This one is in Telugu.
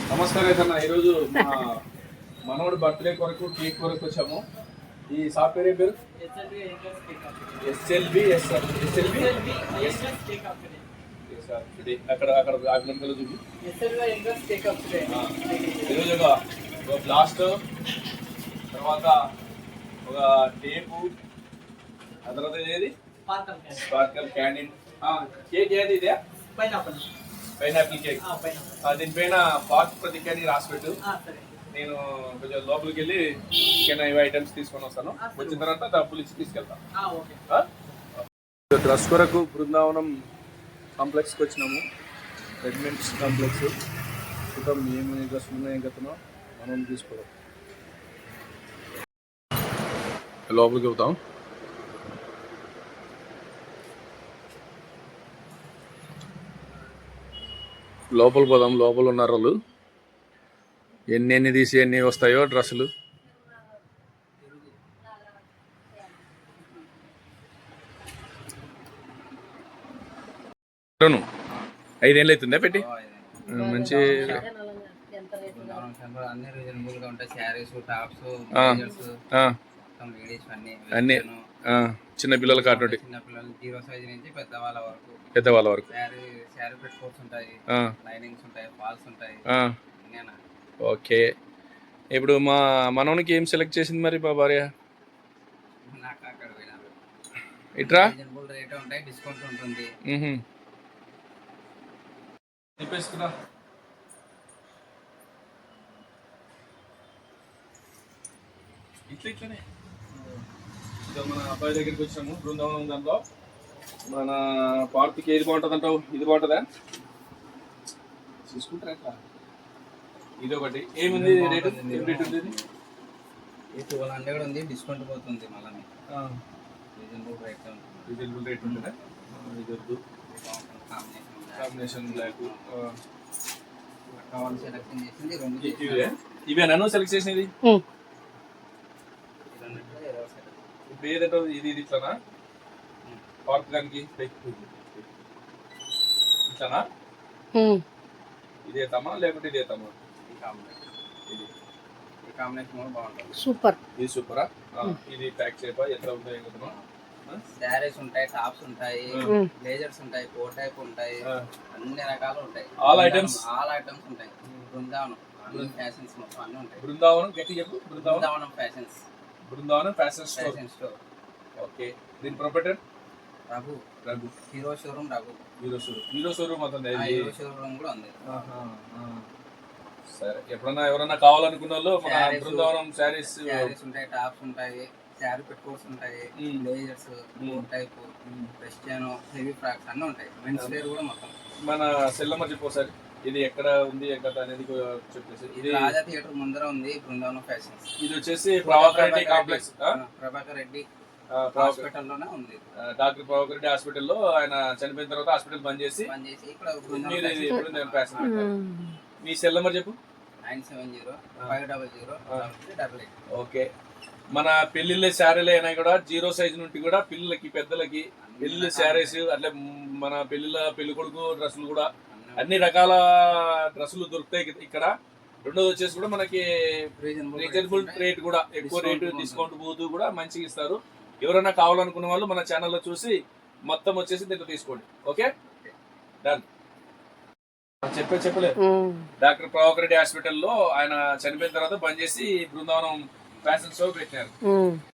నమస్కారం అయితే ఈరోజు మా మనవడు బర్త్డే కొరకు కేక్ కొరకు వచ్చాము. ఈ సాఫ్ట్వేర్ పేరు? ఎస్ఎల్బి ఎస్ఎల్బి అక్కడ అక్కడ అభినందనలు చూపి ఈరోజు ఒక ఒక బ్లాస్ట్ తర్వాత ఒక టేపు ఆ తర్వాత ఏది? Sparkle candle. కేక్ ఏది ఇదే? పైనాపిల్. కేక్. దీనిపైన పార్క్ ప్రతిజ్ఞ అని రాసి పెట్టు నేను కొంచెం లోపలికి వెళ్ళి చికెన్ ఇవి ఐటమ్స్ తీసుకొని వస్తాను. వచ్చిన తర్వాత డబ్బులు ఇచ్చి తీసుకెళ్తాను డ్రెస్ కొరకు బృందావనం కాంప్లెక్స్కి వచ్చినాము. రెడ్మెంట్స్ కాంప్లెక్స్. చూద్దాం ఏమి డ్రెస్ ఉన్నాయి గతనో మనం తీసుకోవడం లోపలికి వెళ్తాం. లోపల పోదాం లోపల ఉన్నారు వాళ్ళు ఎన్ని ఎన్ని తీసి ఎన్ని వస్తాయో డ్రెస్సులు ఐదేళ్ళు అవుతుందా పెట్టి మంచి అన్ని అన్ని చిన్న పిల్లల కాటువంటి చిన్న పిల్లలు జీరో సైజ్ నుంచి పెద్దవాళ్ళ వరకు. పెద్దవాళ్ళ వరకు. శారీ శారీ పెట్టుకోట్స్ ఉంటాయి. ఆ, లైనింగ్స్ ఉంటాయి ఫాల్స్ ఉంటాయి. ఓకే. ఇప్పుడు మా మనవనికి ఏం సెలెక్ట్ చేసింది మరి మా భార్య? నాకు అక్కడ పోయినారు ఇట్రా? రేట్ ఉంటాయి డిస్కౌంట్ ఉంటుంది. మ్హూ. నిప్పేసుకురా ఇట్లా ఇట్లనే. మన అబ్బాయి దగ్గరికి వచ్చాము బృందావనం దాంట్లో. మన పార్టీకి ఏది బాగుంటుంది అంటావు ఇది బాగుంటుందా? చూసుకుంటారా ఎట్లా? ఇది ఒకటి ఏముంది రేటు? ఏం రేట్? ఈ ట్వెల్వ్ హండ్రెడ్ ఉంది డిస్కౌంట్ పోతుంది మళ్ళీ రీజనబుల్ రేట్ ఉంటుంది. రీజనబుల్ రేట్ ఉంటుందా? ఇది వద్దు. Combination combination black. కావాలి సెలెక్షన్ చేసింది రెండు ఇవే? ఇవే నన్ను సెలెక్ట్ చేసినది ఇప్పుడు ఏదంటే ఇది ఇది ఇట్లానా? పార్క్ దానికి ఇట్లానా? ఇదే తమా లేకుంటే ఇదే తమా ఈ కాంబినేషన్ ఇది. ఈ కాంబినేషన్ కూడా బాగుంటుంది. సూపర్. ఇది సూపరా? ఇది ప్యాక్ చేయపా ఎట్లా ఏం కదా శారీస్ ఉంటాయి టాప్స్ ఉంటాయి బ్లేజర్స్ ఉంటాయి కోట్ టైప్ ఉంటాయి అన్ని రకాలు ఉంటాయి. All items? ఆల్ ఐటమ్స్ ఉంటాయి. బృందావనం అన్ని ఫ్యాషన్స్ మొత్తం అన్ని ఉంటాయి. బృందావనం గట్టి చెప్పు. Brindavanam. Brindavanam fashions Brindavanam fashion store. Fashion store okay. దీని proprietor Raghu. Raghu. Hero showroom Raghu. Hero showroom. Hero showroom అవుతుంది. హీరో షోరూమ్ కూడా ఉంది. సరే. ఎప్పుడన్నా ఎవరన్నా కావాలనుకున్న వాళ్ళు మన. బృందావనం శారీస్ శారీస్ ఉంటాయి టాప్స్ ఉంటాయి శారీ పెట్టుకోట్స్ ఉంటాయి. Blazers type western heavy frocks అన్ని ఉంటాయి. మెన్స్ వేర్ కూడా మొత్తం. మన సెల్లమ్మ చెప్పు ఒకసారి ఇది ఎక్కడ ఉంది ఎక్కడ అనేది చెప్పేసి. ఇది రాజా థియేటర్ ముందర ఉంది బృందావనం ఫ్యాషన్స్. ఇది వచ్చేసి ప్రభాకర్ రెడ్డి కాంప్లెక్స్ ఆ? ప్రభాకర్ రెడ్డి ఆ, ప్రభాకర్. హాస్పిటల్లోనే ఉంది డాక్టర్ ప్రభాకర్ రెడ్డి హాస్పిటల్లో ఆయన చనిపోయిన తర్వాత హాస్పిటల్ బంద్ చేసి పెట్టాను. మీ సెల్ నెంబర్ చెప్పు. Nine seven zero five double zero double eight. Okay. మన పెళ్ళిళ్ళ శారీలు అయినా కూడా జీరో సైజ్ నుండి కూడా పిల్లలకి పెద్దలకి పెళ్ళి శారీస్ అట్లా మన పెళ్ళిళ్ళ పెళ్ళి కొడుకు డ్రెస్సులు కూడా అన్ని రకాల డ్రెస్సులు దొరుకుతాయి ఇక- ఇక్కడ రెండోది వచ్చేసి కూడా మనకి రీజనబుల్ రేట్ కూడా ఎక్కువ రేటు డిస్కౌంట్ పోతూ కూడా మంచిగా ఇస్తారు. ఎవరైనా కావాలనుకున్న వాళ్ళు మన ఛానల్లో చూసి మొత్తం వచ్చేసి దీంట్లో తీసుకోండి. ఓకే? డన్ చెప్పే చెప్పలేదు. డాక్టర్ ప్రభాకర్ రెడ్డి హాస్పిటల్లో ఆయన చనిపోయిన తర్వాత బంద్ చేసి బృందావనం ఫ్యాషన్ షో పెట్టినారు.